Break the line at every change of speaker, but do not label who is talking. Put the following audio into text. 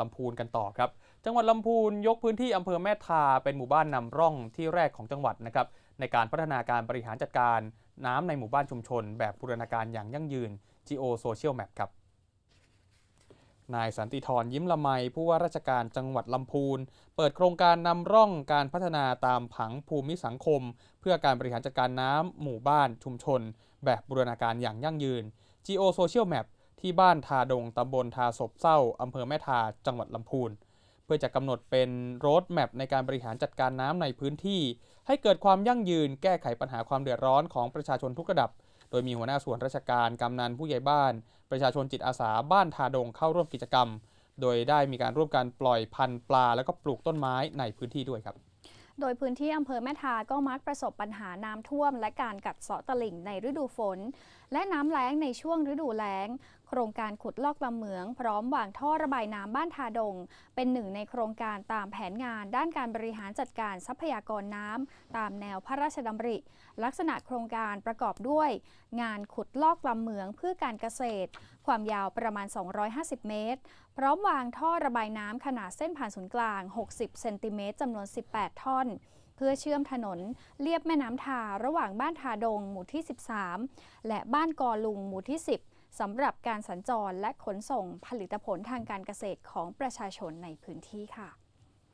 ลำพูนกันต่อครับ จังหวัดลำพูนยกพื้นที่อำเภอแม่ทาเป็นหมู่บ้านนำร่องที่แรกของจังหวัดนะครับในการพัฒนาการบริหารจัดการน้ำในหมู่บ้านชุมชน แบบบูรณาการอย่างยั่งยืน Geo Social Map ครับนายสันติธรยิ้มละไมผู้ว่าราชการจังหวัดลำพูน เปิดโครงการนำร่องการพัฒนาตามผังภูมิสังคม เพื่อการบริหารจัดการน้ำหมู่บ้านชุมชน แบบบูรณาการอย่างยั่งยืน Geo Social Map ที่บ้านทาดงตำบลทาศพเศร้าอำเภอแม่ทาจังหวัดลำพูน เพื่อจะกำหนดเป็นโรดแมปในการบริหารจัดการน้ำในพื้นที่ ให้เกิดความยั่งยืนแก้ไขปัญหาความเดือดร้อนของประชาชนทุกระดับ โดยมีหัวหน้าส่วนราชการกำนันผู้ใหญ่บ้าน ประชาชนจิตอาสาบ้านทาดงเข้าร่วมกิจกรรม โดยได้มีการร่วมกันปล่อยพันธุ์ปลา แล้วก็ปลูกต้นไม้ในพื้นที่ด้วยครับ
โดยพื้นที่อำเภอแม่ทาก็มักประสบปัญหาน้ำท่วม และการกัดเซาะตลิ่งในฤดูฝน และน้ำแล้งในช่วงฤดูแล้งโครงการขุดลอกลำเหมือง พร้อมวางท่อระบายน้ำบ้านทาดง เป็นหนึ่งในโครงการตามแผนงานด้านการบริหารจัดการทรัพยากรน้ำตามแนวพระราชดำริ ลักษณะโครงการประกอบด้วย งานขุดลอกลำเหมืองเพื่อการเกษตร ความยาวประมาณ 250 เมตร พร้อมวางท่อระบายน้ำขนาดเส้นผ่านศูนย์กลาง 60 เซนติเมตรจำนวน 18 ท่อนเพื่อเชื่อมถนนเลียบแม่น้ำทาระหว่างบ้านทาดงหมู่ที่ 13 และบ้านกอลุงหมู่ที่ 10 สำหรับการสัญจรและขนส่งผลิตผลทางการเกษตรของประชาชนในพื้นที่ค่ะ